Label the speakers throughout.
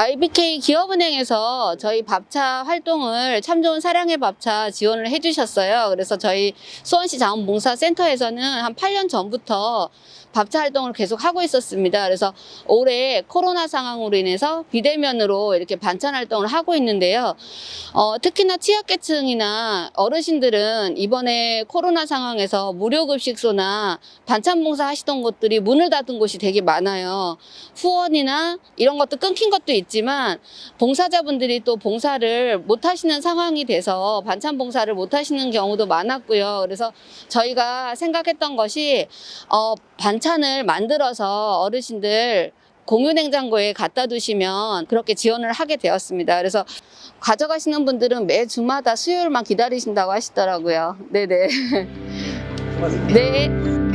Speaker 1: ABK 기업은행에서 저희 밥차 활동을 참 좋은 사랑의 밥차 지원을 해주셨어요. 그래서 저희 수원시 자원봉사센터에서는 한 8년 전부터 밥차 활동을 계속 하고 있었습니다. 그래서 올해 코로나 상황으로 인해서 비대면으로 이렇게 반찬 활동을 하고 있는데요. 어, 특히나 취약계층이나 어르신들은 이번에 코로나 상황에서 무료급식소나 반찬 봉사 하시던 곳들이 문을 닫은 곳이 되게 많아요. 후원이나 이런 것도 끊긴 것도 있지만 봉사자분들이 또 봉사를 못 하시는 상황이 돼서 반찬 봉사를 못 하시는 경우도 많았고요. 그래서 저희가 생각했던 것이 어, 반찬을 만들어서 어르신들 공유 냉장고에 갖다 두시면 그렇게 지원을 하게 되었습니다. 그래서 가져가시는 분들은 매 주마다 수요일만 기다리신다고 하시더라고요. 네네. 네.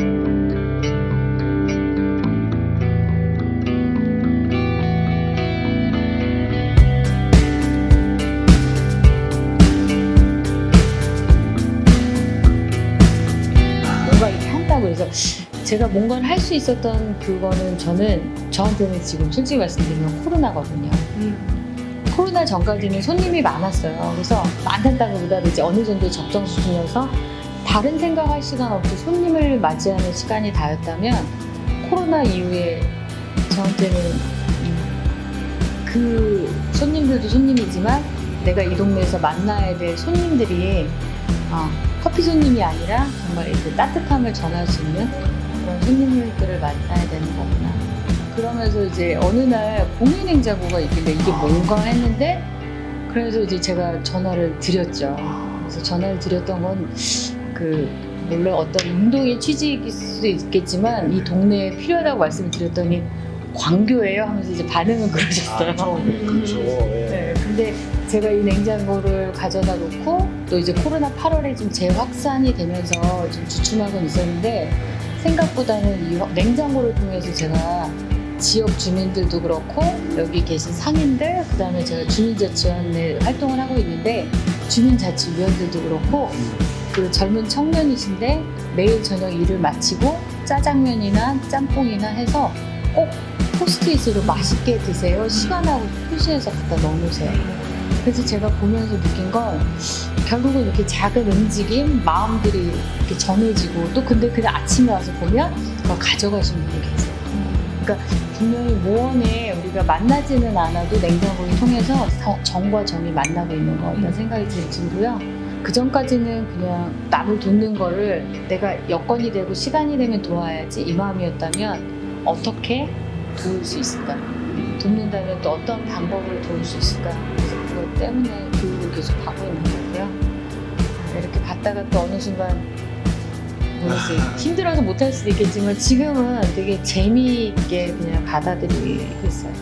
Speaker 2: 제가 뭔가를 할 수 있었던 그거는 저는 저한테는 지금 솔직히 말씀드리면 코로나거든요. 코로나 전까지는 손님이 많았어요. 그래서 많았다고보다도 이제 어느 정도 적정 수준이어서 다른 생각할 시간 없이 손님을 맞이하는 시간이 다였다면 코로나 이후에 저한테는 그 손님들도 손님이지만 내가 이 동네에서 만나야 될 손님들이 어, 커피 손님이 아니라 정말 이렇게 따뜻함을 전할 수 있는 그런 손님들을 만나야 되는 거구나. 그러면서 이제 어느 날 공유 냉장고가 있길래 이게 뭔가 했는데 그래서 이제 제가 전화를 드렸죠. 그래서 전화를 드렸던 건 그 물론 어떤 운동의 취지일 수도 있겠지만 이 동네에 필요하다고 말씀을 드렸더니 광교예요 하면서 이제 반응은 그러셨어요.
Speaker 3: 그렇죠. 예.
Speaker 2: 네, 근데 제가 이 냉장고를 가져다 놓고 또 이제 코로나 8월에 좀 재확산이 되면서 좀 주춤하고 있었는데 생각보다는 이 냉장고를 통해서 제가 지역 주민들도 그렇고 여기 계신 상인들 그다음에 제가 주민자치원에 활동을 하고 있는데 주민자치위원들도 그렇고 그 젊은 청년이신데 매일 저녁 일을 마치고 짜장면이나 짬뽕이나 해서 꼭 포스트잇으로 맛있게 드세요. 시간하고 표시해서 갖다 넣어놓으세요. 그래서 제가 보면서 느낀 건 결국은 이렇게 작은 움직임, 마음들이 이렇게 전해지고 또 근데 그냥 아침에 와서 보면 그걸 가져가신 분이 계세요. 그러니까 분명히 모원에 우리가 만나지는 않아도 냉장고를 통해서 서- 정과 정이 만나고 있는 것 같다는 생각이 들- 들고요. 그 전까지는 그냥 남을 돕는 거를 내가 여건이 되고 시간이 되면 도와야지 이 마음이었다면 어떻게 도울 수 있을까? 돕는다면 또 어떤 방법으로 도울 수 있을까? 그래서 그것 때문에 교육을 계속 하고 있는 거고요. 이렇게 받다가 또 어느 순간 모르겠어요. 힘들어서 못할 수도 있겠지만 지금은 되게 재미있게 그냥 받아들이고 있어요.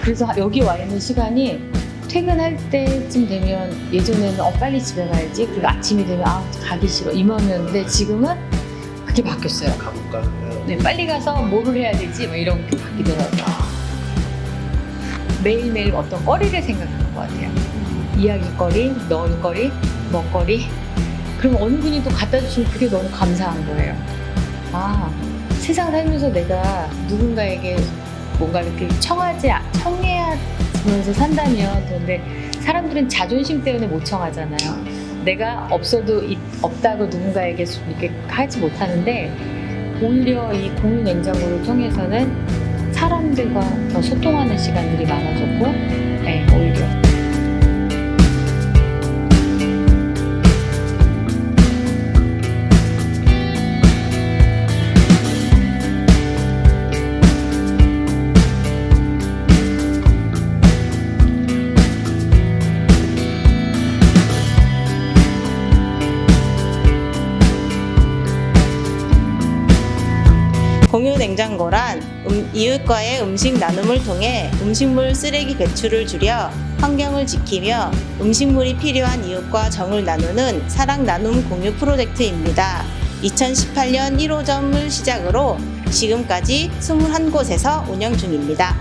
Speaker 2: 그래서 여기 와 있는 시간이 퇴근할 때쯤 되면 예전에는 어 빨리 집에 가야지 그리고 아침이 되면 아 가기 싫어 이 마음이었는데 지금은 그게 바뀌었어요.
Speaker 3: 가볼까? 예.
Speaker 2: 네, 빨리 가서 뭐를 해야 되지? 뭐 이런 게 바뀌더라고요. 매일매일 어떤 거리를 생각하는 것 같아요. 이야기거리, 넣을거리, 먹거리. 그럼 어느 분이 또 갖다 주시면 그게 너무 감사한 거예요. 아, 세상 살면서 내가 누군가에게 뭔가 이렇게 청하지, 청해하면서 산다면, 그런데 사람들은 자존심 때문에 못 청하잖아요. 내가 없어도 있- 없다고 누군가에게 이렇게 하지 못하는데, 오히려 이 공유 냉장고를 통해서는 사람들과 더 소통하는 시간들이 많아졌고, 네, 오히려.
Speaker 4: 공유 냉장고란 음- 이웃과의 음식 나눔을 통해 음식물 쓰레기 배출을 줄여 환경을 지키며 음식물이 필요한 이웃과 정을 나누는 사랑 나눔 공유 프로젝트입니다. 2018년 1호점을 시작으로 지금까지 21곳에서 운영 중입니다.